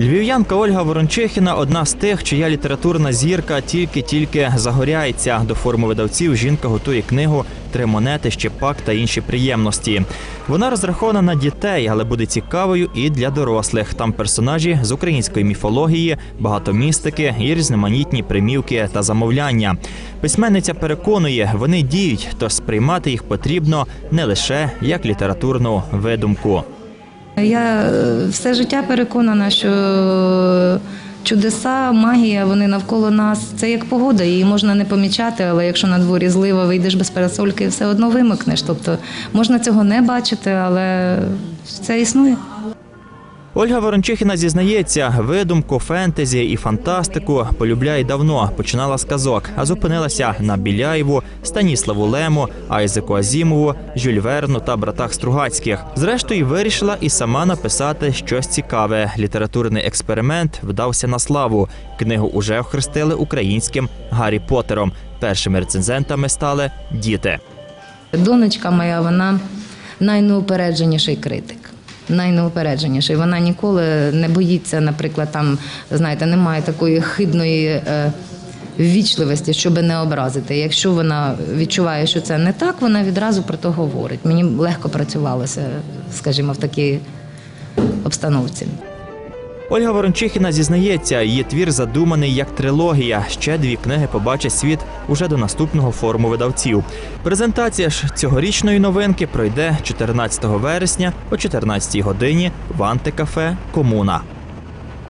Львів'янка Ольга Ворончихіна одна з тих, чия літературна зірка тільки-тільки загоряється. До форму видавців жінка готує книгу Три монети, щепак та інші приємності. Вона розрахована на дітей, але буде цікавою і для дорослих. Там персонажі з української міфології, багато містики і різноманітні примівки та замовляння. Письменниця переконує, вони діють, тож сприймати їх потрібно не лише як літературну видумку. Я е, все життя переконана, що чудеса, магія, вони навколо нас. Це як погода, її можна не помічати, але якщо на дворі злива, вийдеш без парасольки, все одно вимикнеш. Тобто можна цього не бачити, але це існує. Ольга Ворончихіна зізнається, видумку, фентезі і фантастику полюбляє давно. Починала з казок, а зупинилася на Біляєву, Станіславу Лему, Айзеку Азімову, Жюль Верну та братах Стругацьких. Зрештою, вирішила і сама написати щось цікаве. Літературний експеримент вдався на славу. Книгу уже охрестили українським Гаррі Поттером. Першими рецензентами стали діти. Донечка моя, вона найнеупередженіший критик. Найнеупередженіший. Вона ніколи не боїться, наприклад, там, знаєте, немає такої хибної е, ввічливості, щоб не образити. Якщо вона відчуває, що це не так, вона відразу про то говорить. Мені легко працювалося, скажімо, в такій обстановці. Ольга Ворончихіна зізнається, її твір задуманий як трилогія. Ще дві книги побачать світ уже до наступного форуму видавців. Презентація ж цьогорічної новинки пройде 14 вересня о 14 годині в антикафе Комуна.